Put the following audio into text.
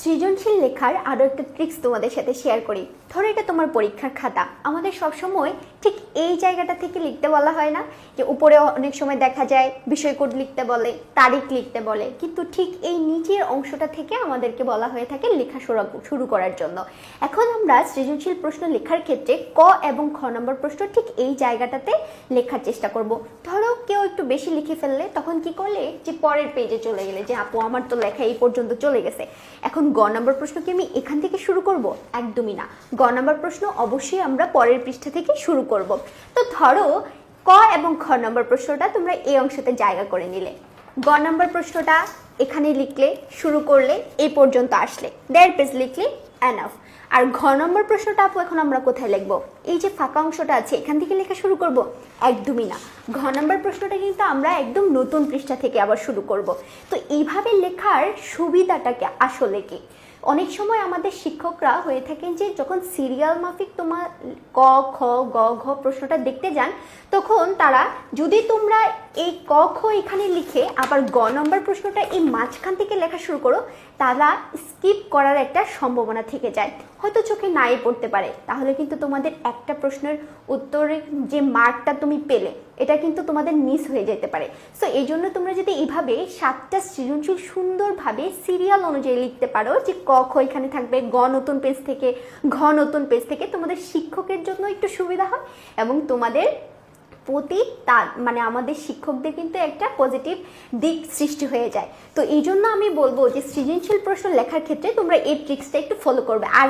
সৃজনশীল লেখার আরও একটা ট্রিক্স তোমাদের সাথে শেয়ার করি। ধরো এটা তোমার পরীক্ষার খাতা। আমাদের সবসময় ঠিক এই জায়গাটা থেকে লিখতে বলা হয় না যে উপরে অনেক সময় দেখা যায় বিষয় কোড লিখতে বলে, তারিখ লিখতে বলে। কিন্তু ঠিক এই নিচের অংশটা থেকে আমাদেরকে বলা হয়ে থাকে লেখা শুরু করার জন্য। এখন আমরা সৃজনশীল প্রশ্ন লেখার ক্ষেত্রে ক এবং খ নম্বর প্রশ্ন ঠিক এই জায়গাটাতে লেখার চেষ্টা করব। ধরো কেউ একটু বেশি লিখে ফেললে তখন কি করলে? যে পরের পেজে চলে গেলে, যে আপু আমার তো লেখা এই পর্যন্ত চলে গেছে। এখন গ নম্বর প্রশ্ন কি আমি এখান থেকে শুরু করব? একদমই না। গ নম্বর প্রশ্ন অবশ্যই আমরা পরের পৃষ্ঠা থেকে শুরু করব। তো ধরো, ক এবং খ নম্বর প্রশ্নটা তোমরা এই অংশতে জায়গা করে নিলে। গ নম্বর প্রশ্নটা এখানে লিখলে, শুরু করলে এই পর্যন্ত আসলে। দেড় পেজ লিখলে অ্যানাফ আর ঘ নম্বর প্রশ্নটা আপু, এখন আমরা কোথায় লিখব? এই যে ফাঁকা অংশটা আছে, এখান থেকে লেখা শুরু করব? একদমই না। ঘ নম্বর প্রশ্নটা কিন্তু আমরা একদম নতুন পৃষ্ঠা থেকে আবার শুরু করব। তো এইভাবে লেখার সুবিধাটাকে আসলে কি? অনেক সময় আমাদের শিক্ষকরা হয়ে থাকেন যে যখন সিরিয়াল মাফিক তোমার ক, খ, গ, ঘ প্রশ্নটা দেখতে যান, তখন তারা যদি তোমরা এই ক, খ এখানে লিখে আবার গ নম্বর প্রশ্নটা এই মাঝখান থেকে লেখা শুরু করো, তারা স্কিপ করার একটা সম্ভাবনা থেকে যায়। হয়তো চোখে নাই পড়তে পারে। তাহলে কিন্তু তোমাদের একটা প্রশ্নের উত্তরে যে মার্কটা তুমি পেলে, এটা কিন্তু তোমাদের মিস হয়ে যেতে পারে। সো এই জন্য তোমরা যদি এইভাবে সাতটা সৃজনশীল সুন্দরভাবে সিরিয়াল অনুযায়ী লিখতে পারো যে ক খ এখানে থাকবে, গ নতুন পেজ থেকে, ঘ নতুন পেজ থেকে। তোমাদের শিক্ষকের জন্য একটু সুবিধা হয় এবং তোমাদের প্রতি তা মানে আমাদের শিক্ষকদের কিন্তু একটা পজিটিভ দিক সৃষ্টি হয়ে যায়। তো এই জন্য আমি বলব যে সৃজনশীল প্রশ্ন লেখার ক্ষেত্রে তোমরা এই ট্রিক্সটা একটু ফলো করবে। আর